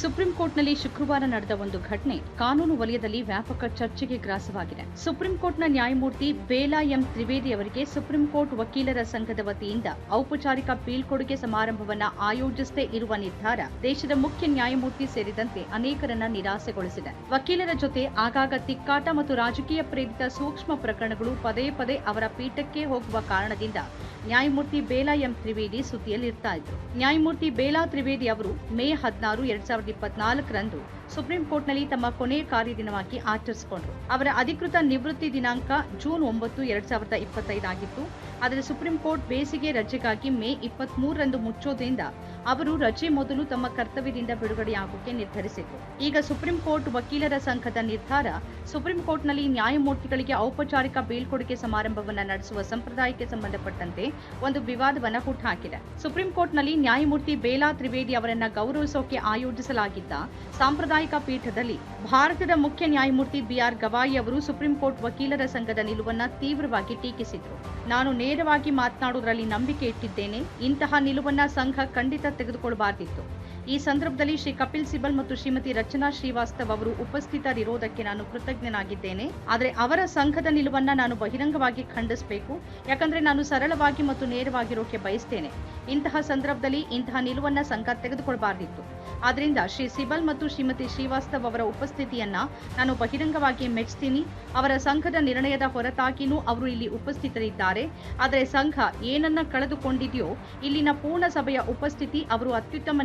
Supreme ಕೋರ್ಟ್ನಲ್ಲಿ ಶುಕ್ರವಾರ ನಡೆದ ಒಂದು ಘಟನೆ ಕಾನೂನು ವಲಯದಲ್ಲಿ ವ್ಯಾಪಕ ಚರ್ಚೆಗೆ ಗ್ರಾಸವಾಗಿದೆ. ಸುಪ್ರೀಂ ಕೋರ್ಟ್ನ ನ್ಯಾಯಮೂರ್ತಿ ಬೇಲಾ ಎಂ ತ್ರಿವೇದಿ ಅವರಿಗೆ ಸುಪ್ರೀಂ ಕೋರ್ಟ್ ವಕೀಲರ ಸಂಘದ ವತಿಯಿಂದ ಔಪಚಾರಿಕ ಬೀಳ್ಕೊಡುಗೆ ಸಮಾರಂಭವನ್ನ ಆಯೋಜಿಸದೇ ಇರುವ ನಿರ್ಧಾರ ದೇಶದ ಮುಖ್ಯ ನ್ಯಾಯಮೂರ್ತಿ ಸೇರಿದಂತೆ ಅನೇಕರನ್ನ ನಿರಾಸೆಗೊಳಿಸಿದೆ. ವಕೀಲರ ಜೊತೆ ಆಗಾಗ ತಿಕ್ಕಾಟ ಮತ್ತು ರಾಜಕೀಯ ಪ್ರೇರಿತ ಸೂಕ್ಷ್ಮ ಪ್ರಕರಣಗಳು ಪದೇ ಪದೇ ಅವರ ಪೀಠಕ್ಕೆ ಹೋಗುವ ಕಾರಣದಿಂದ ನ್ಯಾಯಮೂರ್ತಿ ಬೇಲಾ ಎಂ ತ್ರಿವೇದಿ ಸುದ್ದಿಯಲ್ಲಿರ್ತಾ ಇದ್ರು. ನ್ಯಾಯಮೂರ್ತಿ ಬೇಲಾ ತ್ರಿವೇದಿ ಅವರು ಮೇ ಹದಿನಾರು, ಎರಡ್ ಸಾವಿರದ ಇಪ್ಪತ್ನಾಲ್ಕರಂದು ಸುಪ್ರೀಂ ಕೋರ್ಟ್ನಲ್ಲಿ ತಮ್ಮ ಕೊನೆಯ ಕಾರ್ಯದಿನವಾಗಿ ಆಚರಿಸಿಕೊಂಡರು. ಅವರ ಅಧಿಕೃತ ನಿವೃತ್ತಿ ದಿನಾಂಕ ಜೂನ್ ಒಂಬತ್ತು, ಎರಡ್ ಸಾವಿರದ ಇಪ್ಪತ್ತೈದಾಗಿತ್ತು ಆದರೆ ಸುಪ್ರೀಂ ಕೋರ್ಟ್ ಬೇಸಿಗೆ ರಜೆಗಾಗಿ ಮೇ ಇಪ್ಪತ್ತ್ ಮೂರರಂದು ಮುಚ್ಚೋದ್ರಿಂದ ಅವರು ರಜೆ ಮೊದಲು ತಮ್ಮ ಕರ್ತವ್ಯದಿಂದ ಬಿಡುಗಡೆಯಾಗೋಕೆ ನಿರ್ಧರಿಸಿತು ಈಗ ಸುಪ್ರೀಂ ಕೋರ್ಟ್ ವಕೀಲರ ಸಂಘದ ನಿರ್ಧಾರ, ಸುಪ್ರೀಂ ಕೋರ್ಟ್ನಲ್ಲಿ ನ್ಯಾಯಮೂರ್ತಿಗಳಿಗೆ ಔಪಚಾರಿಕ ಬೀಳ್ಕೊಡುಗೆ ಸಮಾರಂಭವನ್ನು ನಡೆಸುವ ಸಂಪ್ರದಾಯಕ್ಕೆ ಸಂಬಂಧಪಟ್ಟಂತೆ ಒಂದು ವಿವಾದವನ್ನ ಹುಟ್ಟುಹಾಕಿದೆ ಸುಪ್ರೀಂ ಕೋರ್ಟ್ನಲ್ಲಿ ನ್ಯಾಯಮೂರ್ತಿ ಬೇಲಾ ತ್ರಿವೇದಿ ಅವರನ್ನ ಗೌರವಿಸೋಕೆ ಆಯೋಜಿಸಲಾಗಿದ್ದ ಸಾಂಪ್ರದಾಯಿಕ ಪೀಠದಲ್ಲಿ ಭಾರತದ ಮುಖ್ಯ ನ್ಯಾಯಮೂರ್ತಿ ಬಿಆರ್ ಗವಾಯಿ ಅವರು ಸುಪ್ರೀಂ ಕೋರ್ಟ್ ವಕೀಲರ ಸಂಘದ ನಿಲುವನ್ನ ತೀವ್ರವಾಗಿ ಟೀಕಿಸಿದರು. ನಾನು ನೇರವಾಗಿ ಮಾತನಾಡುವುದರಲ್ಲಿ ನಂಬಿಕೆ ಇಟ್ಟಿದ್ದೇನೆ. ಇಂತಹ ನಿಲುವನ್ನ ಸಂಘ ಖಂಡಿತ ತೆಗೆದುಕೊಳ್ಳಬಾರದಿತ್ತು ಈ ಸಂದರ್ಭದಲ್ಲಿ ಶ್ರೀ ಕಪಿಲ್ ಸಿಬಲ್ ಮತ್ತು ಶ್ರೀಮತಿ ರಚನಾ ಶ್ರೀವಾಸ್ತವ್ ಅವರು ಉಪಸ್ಥಿತರಿರೋದಕ್ಕೆ ನಾನು ಕೃತಜ್ಞನಾಗಿದ್ದೇನೆ. ಆದರೆ ಅವರ ಸಂಘದ ನಿಲುವನ್ನ ನಾನು ಬಹಿರಂಗವಾಗಿ ಖಂಡಿಸಬೇಕು. ಯಾಕಂದ್ರೆ ನಾನು ಸರಳವಾಗಿ ಮತ್ತು ನೇರವಾಗಿರೋಕೆ ಬಯಸ್ತೇನೆ. ಇಂತಹ ಸಂದರ್ಭದಲ್ಲಿ ಇಂತಹ ನಿಲುವನ್ನ ಸಂಘ ತೆಗೆದುಕೊಳ್ಬಾರ್ದಿತ್ತು. ಆದ್ರಿಂದ ಶ್ರೀ ಸಿಬಲ್ ಮತ್ತು ಶ್ರೀಮತಿ ಶ್ರೀವಾಸ್ತವ್ ಅವರ ಉಪಸ್ಥಿತಿಯನ್ನ ನಾನು ಬಹಿರಂಗವಾಗಿ ಮೆಚ್ಚುತ್ತೀನಿ ಅವರ ಸಂಘದ ನಿರ್ಣಯದ ಹೊರತಾಗಿನೂ ಅವರು ಇಲ್ಲಿ ಉಪಸ್ಥಿತರಿದ್ದಾರೆ. ಆದರೆ ಸಂಘ ಏನನ್ನ ಕಳೆದುಕೊಂಡಿದೆಯೋ, ಇಲ್ಲಿನ ಪೂರ್ಣ ಸಭೆಯ ಉಪಸ್ಥಿತಿ ಅವರು ಅತ್ಯುತ್ತಮ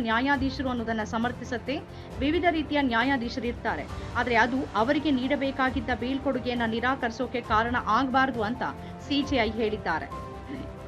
ನ್ಯಾಯಾಧೀಶರು ಅನ್ನೋದನ್ನ ಸಮರ್ಥಿಸುತ್ತೆ ವಿವಿಧ ರೀತಿಯ ನ್ಯಾಯಾಧೀಶರು ಇರ್ತಾರೆ. ಆದರೆ ಅದು ಅವರಿಗೆ ನೀಡಬೇಕಾಗಿದ್ದ ಬೀಳ್ಕೊಡುಗೆಯನ್ನ ನಿರಾಕರಿಸೋಕೆ ಕಾರಣ ಆಗಬಾರದು ಅಂತ ಸಿಜೆಐ ಹೇಳಿದ್ದಾರೆ.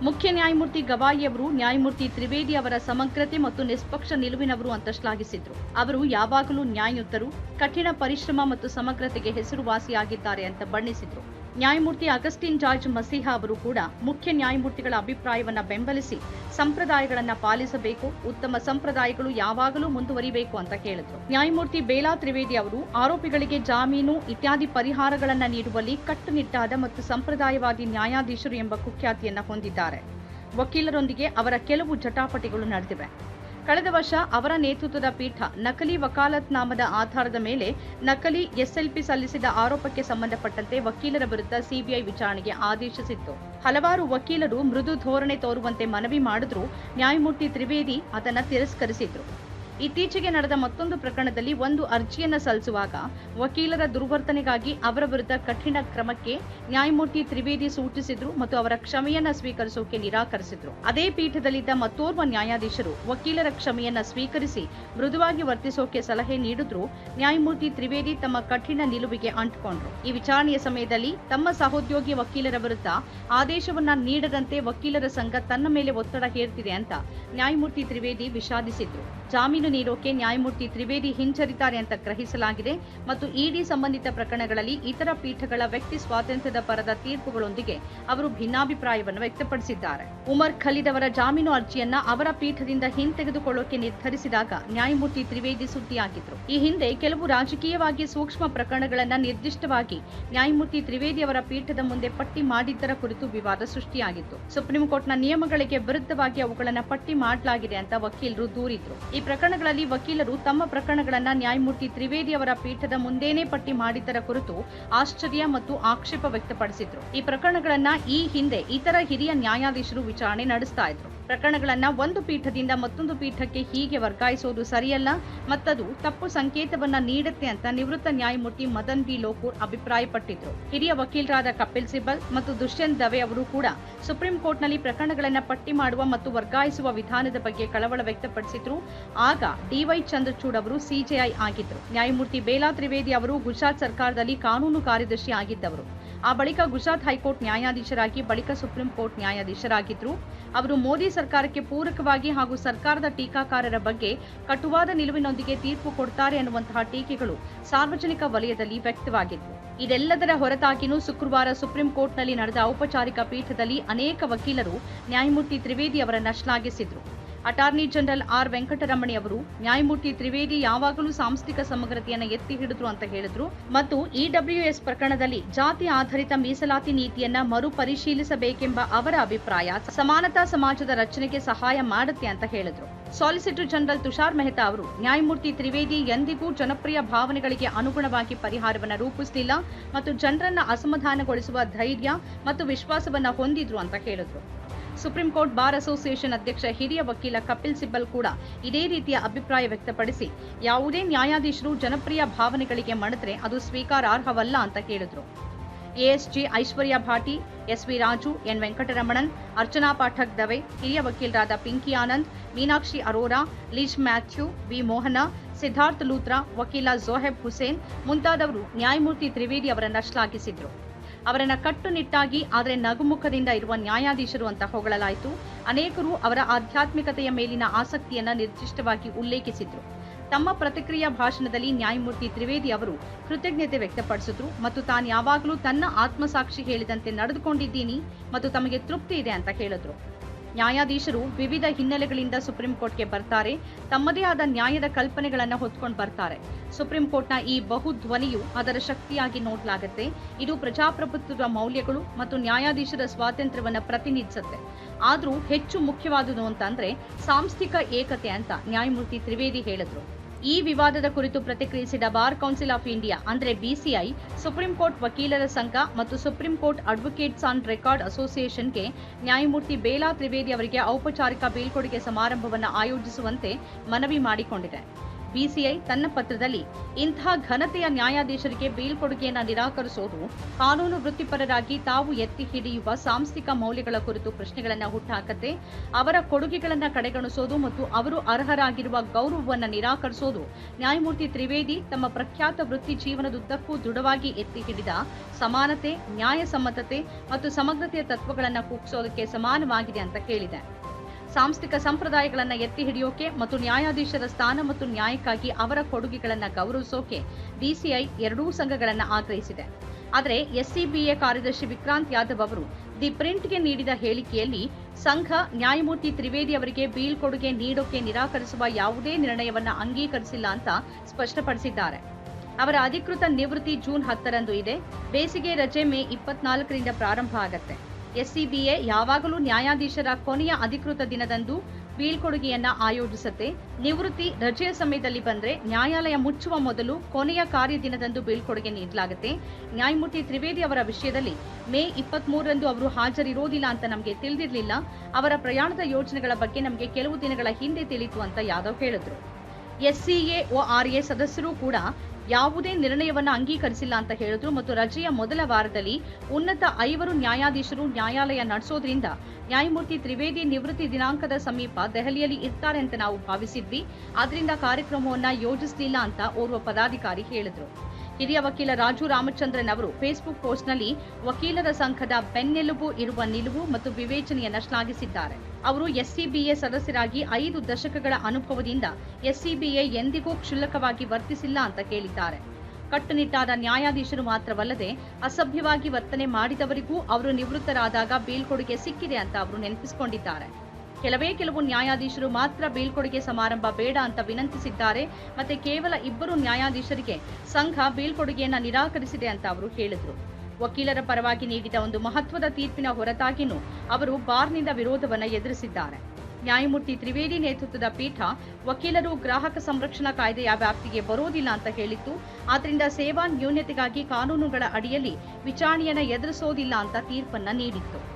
ಮುಖ್ಯ ನ್ಯಾಯಮೂರ್ತಿ ಗವಾಯಿ ಅವರು, ನ್ಯಾಯಮೂರ್ತಿ ತ್ರಿವೇದಿ ಅವರ ಸಮಗ್ರತೆ ಮತ್ತು ನಿಷ್ಪಕ್ಷ ನಿಲುವಿನವರು ಅಂತ ಶ್ಲಾಘಿಸಿದ್ರು. ಅವರು ಯಾವಾಗಲೂ ನ್ಯಾಯಯುತರು, ಕಠಿಣ ಪರಿಶ್ರಮ ಮತ್ತು ಸಮಗ್ರತೆಗೆ ಹೆಸರುವಾಸಿಯಾಗಿದ್ದಾರೆ ಅಂತ ಬಣ್ಣಿಸಿದ್ರು. ನ್ಯಾಯಮೂರ್ತಿ ಅಗಸ್ಟಿನ್ ಜಾರ್ಜ್ ಮಸೀಹಾ ಅವರು ಕೂಡ ಮುಖ್ಯ ನ್ಯಾಯಮೂರ್ತಿಗಳ ಅಭಿಪ್ರಾಯವನ್ನು ಬೆಂಬಲಿಸಿ ಸಂಪ್ರದಾಯಗಳನ್ನು ಪಾಲಿಸಬೇಕು, ಉತ್ತಮ ಸಂಪ್ರದಾಯಗಳು ಯಾವಾಗಲೂ ಮುಂದುವರಿಬೇಕು ಅಂತ ಕೇಳಿದ್ರು. ನ್ಯಾಯಮೂರ್ತಿ ಬೇಲಾ ತ್ರಿವೇದಿ ಅವರು ಆರೋಪಿಗಳಿಗೆ ಜಾಮೀನು, ಇತ್ಯಾದಿ ಪರಿಹಾರಗಳನ್ನು ನೀಡುವಲ್ಲಿ ಕಟ್ಟುನಿಟ್ಟಾದ ಮತ್ತು ಸಂಪ್ರದಾಯವಾದಿ ನ್ಯಾಯಾಧೀಶರು ಎಂಬ ಕುಖ್ಯಾತಿಯನ್ನು ಹೊಂದಿದ್ದಾರೆ. ವಕೀಲರೊಂದಿಗೆ ಅವರ ಕೆಲವು ಜಟಾಪಟಿಗಳು ನಡೆದಿವೆ. ಕಳೆದ ವರ್ಷ ಅವರ ನೇತೃತ್ವದ ಪೀಠ ನಕಲಿ ವಕಾಲತ್ನಾಮದ ಆಧಾರದ ಮೇಲೆ ನಕಲಿ ಎಸ್ಎಲ್ಪಿ ಸಲ್ಲಿಸಿದ ಆರೋಪಕ್ಕೆ ಸಂಬಂಧಪಟ್ಟಂತೆ ವಕೀಲರ ವಿರುದ್ಧ ಸಿಬಿಐ ವಿಚಾರಣೆಗೆ ಆದೇಶಿಸಿತ್ತು. ಹಲವಾರು ವಕೀಲರು ಮೃದು ಧೋರಣೆ ತೋರುವಂತೆ ಮನವಿ ಮಾಡಿದ್ರು. ನ್ಯಾಯಮೂರ್ತಿ ತ್ರಿವೇದಿ ಅದನ್ನು ತಿರಸ್ಕರಿಸಿದ್ರು. ಇತ್ತೀಚೆಗೆ ನಡೆದ ಮತ್ತೊಂದು ಪ್ರಕರಣದಲ್ಲಿ ಒಂದು ಅರ್ಜಿಯನ್ನ ಸಲ್ಲಿಸುವಾಗ ವಕೀಲರ ದುರ್ವರ್ತನೆಗಾಗಿ ಅವರ ವಿರುದ್ಧ ಕಠಿಣ ಕ್ರಮಕ್ಕೆ ನ್ಯಾಯಮೂರ್ತಿ ತ್ರಿವೇದಿ ಸೂಚಿಸಿದ್ರು ಮತ್ತು ಅವರ ಕ್ಷಮೆಯನ್ನ ಸ್ವೀಕರಿಸೋಕೆ ನಿರಾಕರಿಸಿದ್ರು. ಅದೇ ಪೀಠದಲ್ಲಿದ್ದ ಮತ್ತೋರ್ವ ನ್ಯಾಯಾಧೀಶರು ವಕೀಲರ ಕ್ಷಮೆಯನ್ನ ಸ್ವೀಕರಿಸಿ ಮೃದುವಾಗಿ ವರ್ತಿಸೋಕೆ ಸಲಹೆ ನೀಡಿದ್ರು. ನ್ಯಾಯಮೂರ್ತಿ ತ್ರಿವೇದಿ ತಮ್ಮ ಕಠಿಣ ನಿಲುವಿಗೆ ಅಂಟಿಕೊಂಡ್ರು. ಈ ವಿಚಾರಣೆಯ ಸಮಯದಲ್ಲಿ ತಮ್ಮ ಸಹೋದ್ಯೋಗಿ ವಕೀಲರ ವಿರುದ್ಧ ಆದೇಶವನ್ನ ನೀಡದಂತೆ ವಕೀಲರ ಸಂಘ ತನ್ನ ಮೇಲೆ ಒತ್ತಡ ಹೇರ್ತಿದೆ ಅಂತ ನ್ಯಾಯಮೂರ್ತಿ ತ್ರಿವೇದಿ ವಿಷಾದಿಸಿದ್ರು. ಜಾಮೀನು ನೀಡೋಕೆ ನ್ಯಾಯಮೂರ್ತಿ ತ್ರಿವೇದಿ ಹಿಂಜರಿತಾರೆ ಅಂತ ಗ್ರಹಿಸಲಾಗಿದೆ ಮತ್ತು ಇಡಿ ಸಂಬಂಧಿತ ಪ್ರಕರಣಗಳಲ್ಲಿ ಇತರ ಪೀಠಗಳ ವ್ಯಕ್ತಿ ಸ್ವಾತಂತ್ರ್ಯದ ಪರದ ತೀರ್ಪುಗಳೊಂದಿಗೆ ಅವರು ಭಿನ್ನಾಭಿಪ್ರಾಯವನ್ನು ವ್ಯಕ್ತಪಡಿಸಿದ್ದಾರೆ. ಉಮರ್ ಖಲೀದ್ ಅವರ ಜಾಮೀನು ಅರ್ಜಿಯನ್ನ ಅವರ ಪೀಠದಿಂದ ಹಿಂತೆಗೆದುಕೊಳ್ಳೋಕೆ ನಿರ್ಧರಿಸಿದಾಗ ನ್ಯಾಯಮೂರ್ತಿ ತ್ರಿವೇದಿ ಸುದ್ದಿಯಾಗಿದ್ರು. ಈ ಹಿಂದೆ ಕೆಲವು ರಾಜಕೀಯವಾಗಿ ಸೂಕ್ಷ್ಮ ಪ್ರಕರಣಗಳನ್ನ ನಿರ್ದಿಷ್ಟವಾಗಿ ನ್ಯಾಯಮೂರ್ತಿ ತ್ರಿವೇದಿ ಅವರ ಪೀಠದ ಮುಂದೆ ಪಟ್ಟಿ ಮಾಡಿದ್ದರ ಕುರಿತು ವಿವಾದ ಸೃಷ್ಟಿಯಾಗಿತ್ತು. ಸುಪ್ರೀಂ ಕೋರ್ಟ್ನ ನಿಯಮಗಳಿಗೆ ವಿರುದ್ಧವಾಗಿ ಅವುಗಳನ್ನು ಪಟ್ಟಿ ಮಾಡಲಾಗಿದೆ ಅಂತ ವಕೀಲರು ದೂರಿದ್ರು. ಈ ಪ್ರಕರಣಗಳಲ್ಲಿ ವಕೀಲರು ತಮ್ಮ ಪ್ರಕರಣಗಳನ್ನು ನ್ಯಾಯಮೂರ್ತಿ ತ್ರಿವೇದಿ ಅವರ ಪೀಠದ ಮುಂದೇನೆ ಪಟ್ಟಿ ಮಾಡಿದ್ದರ ಕುರಿತು ಆಶ್ಚರ್ಯ ಮತ್ತು ಆಕ್ಷೇಪ ವ್ಯಕ್ತಪಡಿಸಿದ್ರು. ಈ ಪ್ರಕರಣಗಳನ್ನು ಈ ಹಿಂದೆ ಇತರ ಹಿರಿಯ ನ್ಯಾಯಾಧೀಶರು ವಿಚಾರಣೆ ನಡೆಸ್ತಾ ಇದ್ರು. ಪ್ರಕರಣಗಳನ್ನ ಒಂದು ಪೀಠದಿಂದ ಮತ್ತೊಂದು ಪೀಠಕ್ಕೆ ಹೀಗೆ ವರ್ಗಾಯಿಸುವುದು ಸರಿಯಲ್ಲ. ಮತ್ತದು ತಪ್ಪು ಸಂಕೇತವನ್ನು ನೀಡುತ್ತೆ ಅಂತ ನಿವೃತ್ತ ನ್ಯಾಯಮೂರ್ತಿ ಮದನ್ ಬಿ. ಲೋಕೂರ್ ಅಭಿಪ್ರಾಯಪಟ್ಟಿದ್ರು. ಹಿರಿಯ ವಕೀಲರಾದ ಕಪಿಲ್ ಸಿಬಲ್ ಮತ್ತು ದುಷ್ಯಂತ್ ದವೆ ಅವರು ಕೂಡ ಸುಪ್ರೀಂ ಕೋರ್ಟ್ನಲ್ಲಿ ಪ್ರಕರಣಗಳನ್ನು ಪಟ್ಟಿ ಮಾಡುವ ಮತ್ತು ವರ್ಗಾಯಿಸುವ ವಿಧಾನದ ಬಗ್ಗೆ ಕಳವಳ ವ್ಯಕ್ತಪಡಿಸಿದ್ರು. ಆಗ ಡಿವೈ ಚಂದ್ರಚೂಡ್ ಅವರು ಸಿಜೆಐ ಆಗಿದ್ರು. ನ್ಯಾಯಮೂರ್ತಿ ಬೇಲಾ ತ್ರಿವೇದಿ ಅವರು ಗುಜರಾತ್ ಸರ್ಕಾರದಲ್ಲಿ ಕಾನೂನು ಕಾರ್ಯದರ್ಶಿ ಆಗಿದ್ದವರು. ಆ ಬಳಿಕ ಗುಜರಾತ್ ಹೈಕೋರ್ಟ್ ನ್ಯಾಯಾಧೀಶರಾಗಿ, ಬಳಿಕ ಸುಪ್ರೀಂ ಕೋರ್ಟ್ ನ್ಯಾಯಾಧೀಶರಾಗಿದ್ರು. ಅವರು ಮೋದಿ ಸರ್ಕಾರಕ್ಕೆ ಪೂರಕವಾಗಿ ಹಾಗೂ ಸರ್ಕಾರದ ಟೀಕಾಕಾರರ ಬಗ್ಗೆ ಕಟುವಾದ ನಿಲುವಿನೊಂದಿಗೆ ತೀರ್ಪು ಕೊಡ್ತಾರೆ ಅನ್ನುವಂತಹ ಟೀಕೆಗಳು ಸಾರ್ವಜನಿಕ ವಲಯದಲ್ಲಿ ವ್ಯಕ್ತವಾಗಿತ್ತು ಇದೆಲ್ಲದರ ಹೊರತಾಗಿಯೂ ಶುಕ್ರವಾರ ಸುಪ್ರೀಂ ಕೋರ್ಟ್ನಲ್ಲಿ ನಡೆದ ಔಪಚಾರಿಕ ಪೀಠದಲ್ಲಿ ಅನೇಕ ವಕೀಲರು ನ್ಯಾಯಮೂರ್ತಿ ತ್ರಿವೇದಿ ಅವರನ್ನ ಶ್ಲಾಘಿಸಿದ್ರು. ಅಟಾರ್ನಿ ಜನರಲ್ ಆರ್ ವೆಂಕಟರಮಣಿ ಅವರು, ನ್ಯಾಯಮೂರ್ತಿ ತ್ರಿವೇದಿ ಯಾವಾಗಲೂ ಸಾಂಸ್ಥಿಕ ಸಮಗ್ರತೆಯನ್ನು ಎತ್ತಿ ಹಿಡಿದ್ರು ಅಂತ ಹೇಳಿದ್ರು ಮತ್ತು ಇಡಬ್ಲ್ಯೂಎಸ್ ಪ್ರಕರಣದಲ್ಲಿ ಜಾತಿ ಆಧಾರಿತ ಮೀಸಲಾತಿ ನೀತಿಯನ್ನ ಮರುಪರಿಶೀಲಿಸಬೇಕೆಂಬ ಅವರ ಅಭಿಪ್ರಾಯ ಸಮಾನತಾ ಸಮಾಜದ ರಚನೆಗೆ ಸಹಾಯ ಮಾಡುತ್ತೆ ಅಂತ ಹೇಳಿದ್ರು. ಸಾಲಿಸಿಟರ್ ಜನರಲ್ ತುಷಾರ್ ಮೆಹ್ತಾ ಅವರು, ನ್ಯಾಯಮೂರ್ತಿ ತ್ರಿವೇದಿ ಎಂದಿಗೂ ಜನಪ್ರಿಯ ಭಾವನೆಗಳಿಗೆ ಅನುಗುಣವಾಗಿ ಪರಿಹಾರವನ್ನು ರೂಪಿಸಲಿಲ್ಲ ಮತ್ತು ಜನರನ್ನ ಅಸಮಾಧಾನಗೊಳಿಸುವ ಧೈರ್ಯ ಮತ್ತು ವಿಶ್ವಾಸವನ್ನ ಹೊಂದಿದ್ರು ಅಂತ ಹೇಳಿದ್ರು. ಸುಪ್ರೀಂ ಕೋರ್ಟ್ ಬಾರ್ ಅಸೋಸಿಯೇಷನ್ ಅಧ್ಯಕ್ಷ ಹಿರಿಯ ವಕೀಲ ಕಪಿಲ್ ಸಿಬ್ಬಲ್ ಕೂಡ ಇದೇ ರೀತಿಯ ಅಭಿಪ್ರಾಯ ವ್ಯಕ್ತಪಡಿಸಿ, ಯಾವುದೇ ನ್ಯಾಯಾಧೀಶರು ಜನಪ್ರಿಯ ಭಾವನೆಗಳಿಗೆ ಮಣಿದ್ರೆ ಅದು ಸ್ವೀಕಾರಾರ್ಹವಲ್ಲ ಅಂತ ಹೇಳಿದ್ರು ASG Aishwarya Bhati SV Raju, N Venkataramanan, Archana Pathak Dave, ಹಿರಿಯ ವಕೀಲರಾದ ಪಿಂಕಿ ಆನಂದ್, ಮೀನಾಕ್ಷಿ ಅರೋರಾ, ಲಿಜ್ ಮ್ಯಾಥ್ಯೂ, ವಿ ಮೋಹನ, ಸಿದ್ಧಾರ್ಥ್ ಲೂತ್ರಾ, ವಕೀಲ ಜೋಹೆಬ್ ಹುಸೇನ್ ಮುಂತಾದವರು ನ್ಯಾಯಮೂರ್ತಿ ತ್ರಿವೇದಿ ಅವರನ್ನ ಶ್ಲಾಘಿಸಿದ್ರು. ಅವರನ್ನ ಕಟ್ಟುನಿಟ್ಟಾಗಿ, ಆದರೆ ನಗುಮುಖದಿಂದ ಇರುವ ನ್ಯಾಯಾಧೀಶರು ಅಂತ ಹೊಗಳಲಾಯಿತು. ಅನೇಕರು ಅವರ ಆಧ್ಯಾತ್ಮಿಕತೆಯ ಮೇಲಿನ ಆಸಕ್ತಿಯನ್ನ ನಿರ್ದಿಷ್ಟವಾಗಿ ಉಲ್ಲೇಖಿಸಿದ್ರು. ತಮ್ಮ ಪ್ರತಿಕ್ರಿಯಾ ಭಾಷಣದಲ್ಲಿ ನ್ಯಾಯಮೂರ್ತಿ ತ್ರಿವೇದಿ ಅವರು ಕೃತಜ್ಞತೆ ವ್ಯಕ್ತಪಡಿಸಿದ್ರು ಮತ್ತು ತಾನು ಯಾವಾಗಲೂ ತನ್ನ ಆತ್ಮಸಾಕ್ಷಿ ಹೇಳಿದಂತೆ ನಡೆದುಕೊಂಡಿದ್ದೀನಿ ಮತ್ತು ತಮಗೆ ತೃಪ್ತಿ ಇದೆ ಅಂತ ಹೇಳಿದ್ರು. ನ್ಯಾಯಾಧೀಶರು ವಿವಿಧ ಹಿನ್ನೆಲೆಗಳಿಂದ ಸುಪ್ರೀಂ ಕೋರ್ಟ್ಗೆ ಬರ್ತಾರೆ. ತಮ್ಮದೇ ಆದ ನ್ಯಾಯದ ಕಲ್ಪನೆಗಳನ್ನು ಹೊತ್ಕೊಂಡು ಬರ್ತಾರೆ. ಸುಪ್ರೀಂ ಕೋರ್ಟ್ನ ಈ ಬಹುಧ್ವನಿಯು ಅದರ ಶಕ್ತಿಯಾಗಿ ನೋಡಲಾಗುತ್ತೆ. ಇದು ಪ್ರಜಾಪ್ರಭುತ್ವದ ಮೌಲ್ಯಗಳು ಮತ್ತು ನ್ಯಾಯಾಧೀಶರ ಸ್ವಾತಂತ್ರ್ಯವನ್ನು ಪ್ರತಿನಿಧಿಸುತ್ತೆ. ಆದರೂ ಹೆಚ್ಚು ಮುಖ್ಯವಾದುದು ಅಂತಂದ್ರೆ ಸಾಂಸ್ಥಿಕ ಏಕತೆ ಅಂತ ನ್ಯಾಯಮೂರ್ತಿ ತ್ರಿವೇದಿ ಹೇಳಿದ್ರು. ಈ ವಿವಾದದ ಕುರಿತು ಪ್ರತಿಕ್ರಿಯಿಸಿದ ಬಾರ್ ಕೌನ್ಸಿಲ್ ಆಫ್ ಇಂಡಿಯಾ, ಅಂದರೆ ಬಿಸಿಐ ಸುಪ್ರೀಂ ಕೋರ್ಟ್ ವಕೀಲರ ಸಂಘ ಮತ್ತು supreme court advocates on record ಅಸೋಸಿಯೇಷನ್ಗೆ ನ್ಯಾಯಮೂರ್ತಿ ಬೇಲಾ ತ್ರಿವೇದಿ ಅವರಿಗೆ ಔಪಚಾರಿಕ ಬೀಳ್ಕೊಡುಗೆ ಸಮಾರಂಭವನ್ನು ಆಯೋಜಿಸುವಂತೆ ಮನವಿ ಮಾಡಿಕೊಂಡಿದೆ. ಬಿಸಿಐ ತನ್ನ ಪತ್ರದಲ್ಲಿ ಇಂತಹ ಘನತೆಯ ನ್ಯಾಯಾಧೀಶರಿಗೆ ಬೀಳ್ಕೊಡುಗೆಯನ್ನು ನಿರಾಕರಿಸೋದು ಕಾನೂನು ವೃತ್ತಿಪರರಾಗಿ ತಾವು ಎತ್ತಿ ಹಿಡಿಯುವ ಸಾಂಸ್ಥಿಕ ಮೌಲ್ಯಗಳ ಕುರಿತು ಪ್ರಶ್ನೆಗಳನ್ನು ಹುಟ್ಟುಹಾಕತ್ತೆ ಅವರ ಕೊಡುಗೆಗಳನ್ನು ಕಡೆಗಣಿಸೋದು ಮತ್ತು ಅವರು ಅರ್ಹರಾಗಿರುವ ಗೌರವವನ್ನು ನಿರಾಕರಿಸೋದು ನ್ಯಾಯಮೂರ್ತಿ ತ್ರಿವೇದಿ ತಮ್ಮ ಪ್ರಖ್ಯಾತ ವೃತ್ತಿ ಜೀವನದುದ್ದಕ್ಕೂ ದೃಢವಾಗಿ ಎತ್ತಿ ಹಿಡಿದ ಸಮಾನತೆ, ನ್ಯಾಯಸಮ್ಮತತೆ ಮತ್ತು ಸಮಗ್ರತೆಯ ತತ್ವಗಳನ್ನು ಕುಗ್ಸೋದಕ್ಕೆ ಸಮಾನವಾಗಿದೆ ಅಂತ ಕೇಳಿದೆ. ಸಾಂಸ್ಥಿಕ ಸಂಪ್ರದಾಯಗಳನ್ನ ಎತ್ತಿ ಹಿಡಿಯೋಕೆ ಮತ್ತು ನ್ಯಾಯಾಧೀಶರ ಸ್ಥಾನ ಮತ್ತು ನ್ಯಾಯಕ್ಕಾಗಿ ಅವರ ಕೊಡುಗೆಗಳನ್ನ ಗೌರವಿಸೋಕೆ ಡಿಸಿಐ ಎರಡೂ ಸಂಘಗಳನ್ನ ಆಗ್ರಹಿಸಿದೆ. ಆದರೆ ಎಸ್ಸಿಬಿಎ ಕಾರ್ಯದರ್ಶಿ ವಿಕ್ರಾಂತ್ ಯಾದವ್ ಅವರು ದಿ ಪ್ರಿಂಟ್ಗೆ ನೀಡಿದ ಹೇಳಿಕೆಯಲ್ಲಿ ಸಂಘ, ನ್ಯಾಯಮೂರ್ತಿ ತ್ರಿವೇದಿ ಅವರಿಗೆ ಬೀಳ್ಕೊಡುಗೆ ನೀಡೋಕೆ ನಿರಾಕರಿಸುವ ಯಾವುದೇ ನಿರ್ಣಯವನ್ನ ಅಂಗೀಕರಿಸಿಲ್ಲ ಅಂತ ಸ್ಪಷ್ಟಪಡಿಸಿದ್ದಾರೆ. ಅವರ ಅಧಿಕೃತ ನಿವೃತ್ತಿ ಜೂನ್ ಹತ್ತರಂದು ಇದೆ. ಬೇಸಿಗೆ ರಜೆ ಮೇ ಇಪ್ಪತ್ನಾಲ್ಕರಿಂದ ಪ್ರಾರಂಭ ಆಗತ್ತೆ. ಎಸ್ಸಿಬಿಎ ಯಾವಾಗಲೂ ನ್ಯಾಯಾಧೀಶರ ಕೊನೆಯ ಅಧಿಕೃತ ದಿನದಂದು ಬೀಳ್ಕೊಡುಗೆಯನ್ನ ಆಯೋಜಿಸುತ್ತೆ. ನಿವೃತ್ತಿ ರಜೆಯ ಸಮಯದಲ್ಲಿ ಬಂದ್ರೆ ನ್ಯಾಯಾಲಯ ಮುಚ್ಚುವ ಮೊದಲು ಕೊನೆಯ ಕಾರ್ಯದಿನದಂದು ಬೀಳ್ಕೊಡುಗೆ ನೀಡಲಾಗುತ್ತೆ. ನ್ಯಾಯಮೂರ್ತಿ ತ್ರಿವೇದಿ ಅವರ ವಿಷಯದಲ್ಲಿ ಮೇ ಇಪ್ಪತ್ತ್ ಮೂರರಂದು ಅವರು ಹಾಜರಿರೋದಿಲ್ಲ ಅಂತ ನಮಗೆ ತಿಳಿದಿರಲಿಲ್ಲ. ಅವರ ಪ್ರಯಾಣದ ಯೋಜನೆಗಳ ಬಗ್ಗೆ ನಮಗೆ ಕೆಲವು ದಿನಗಳ ಹಿಂದೆ ತಿಳಿತು ಅಂತ ಯಾದವ್ ಹೇಳಿದ್ರು. ಎಸ್ಸಿಎ ಒಆರ್ಎ ಸದಸ್ಯರು ಕೂಡ ಯಾವುದೇ ನಿರ್ಣಯವನ್ನು ಅಂಗೀಕರಿಸಿಲ್ಲ ಅಂತ ಹೇಳಿದ್ರು. ಮತ್ತು ರಜೆಯ ಮೊದಲ ವಾರದಲ್ಲಿ ಉನ್ನತ ಐವರು ನ್ಯಾಯಾಧೀಶರು ನ್ಯಾಯಾಲಯ ನಡೆಸೋದ್ರಿಂದ ನ್ಯಾಯಮೂರ್ತಿ ತ್ರಿವೇದಿ ನಿವೃತ್ತಿ ದಿನಾಂಕದ ಸಮೀಪ ದೆಹಲಿಯಲ್ಲಿ ಇರ್ತಾರೆ ಅಂತ ನಾವು ಭಾವಿಸಿದ್ವಿ. ಆದ್ರಿಂದ ಕಾರ್ಯಕ್ರಮವನ್ನ ಯೋಜಿಸಲಿಲ್ಲ ಅಂತ ಓರ್ವ ಪದಾಧಿಕಾರಿ ಹೇಳಿದ್ರು. ಹಿರಿಯ ವಕೀಲ ರಾಜು ರಾಮಚಂದ್ರನ್ ಅವರು ಫೇಸ್ಬುಕ್ ಪೋಸ್ಟ್ನಲ್ಲಿ ವಕೀಲರ ಸಂಘದ ಬೆನ್ನೆಲುಬು ಇರುವ ನಿಲುವು ಮತ್ತು ವಿವೇಚನೆಯನ್ನು ಶ್ಲಾಘಿಸಿದ್ದಾರೆ ಅವರು ಎಸ್ಸಿಬಿಎ ಸದಸ್ಯರಾಗಿ ಐದು ದಶಕಗಳ ಅನುಭವದಿಂದ ಎಸ್ಸಿಬಿಎ ಎಂದಿಗೂ ಕ್ಷುಲ್ಲಕವಾಗಿ ವರ್ತಿಸಿಲ್ಲ ಅಂತ ಕೇಳಿದ್ದಾರೆ. ಕಟ್ಟುನಿಟ್ಟಾದ ನ್ಯಾಯಾಧೀಶರು ಮಾತ್ರವಲ್ಲದೆ ಅಸಭ್ಯವಾಗಿ ವರ್ತನೆ ಮಾಡಿದವರಿಗೂ ಅವರು ನಿವೃತ್ತರಾದಾಗ ಬೀಳ್ಕೊಡುಗೆ ಸಿಕ್ಕಿದೆ ಅಂತ ಅವರು ನೆನಪಿಸಿಕೊಂಡಿದ್ದಾರೆ. ಕೆಲವೇ ಕೆಲವು ನ್ಯಾಯಾಧೀಶರು ಮಾತ್ರ ಬೀಳ್ಕೊಡುಗೆ ಸಮಾರಂಭ ಬೇಡ ಅಂತ ವಿನಂತಿಸಿದ್ದಾರೆ. ಮತ್ತೆ ಕೇವಲ ಇಬ್ಬರು ನ್ಯಾಯಾಧೀಶರಿಗೆ ಸಂಘ ಬೀಳ್ಕೊಡುಗೆಯನ್ನ ನಿರಾಕರಿಸಿದೆ ಅಂತ ಅವರು ಹೇಳಿದರು. ವಕೀಲರ ಪರವಾಗಿ ನೀಡಿದ ಒಂದು ಮಹತ್ವದ ತೀರ್ಪಿನ ಹೊರತಾಗಿಯೂ ಅವರು ಬಾರ್ನಿಂದ ವಿರೋಧವನ್ನ ಎದುರಿಸಿದ್ದಾರೆ. ನ್ಯಾಯಮೂರ್ತಿ ತ್ರಿವೇದಿ ನೇತೃತ್ವದ ಪೀಠ ವಕೀಲರು ಗ್ರಾಹಕ ಸಂರಕ್ಷಣಾ ಕಾಯ್ದೆಯ ವ್ಯಾಪ್ತಿಗೆ ಬರೋದಿಲ್ಲ ಅಂತ ಹೇಳಿತ್ತು. ಆದ್ದರಿಂದ ಸೇವಾ ನ್ಯೂನ್ಯತೆಗಾಗಿ ಕಾನೂನುಗಳ ಅಡಿಯಲ್ಲಿ ವಿಚಾರಣೆಯನ್ನ ಎದುರಿಸೋದಿಲ್ಲ ಅಂತ ತೀರ್ಪನ್ನ ನೀಡಿತ್ತು.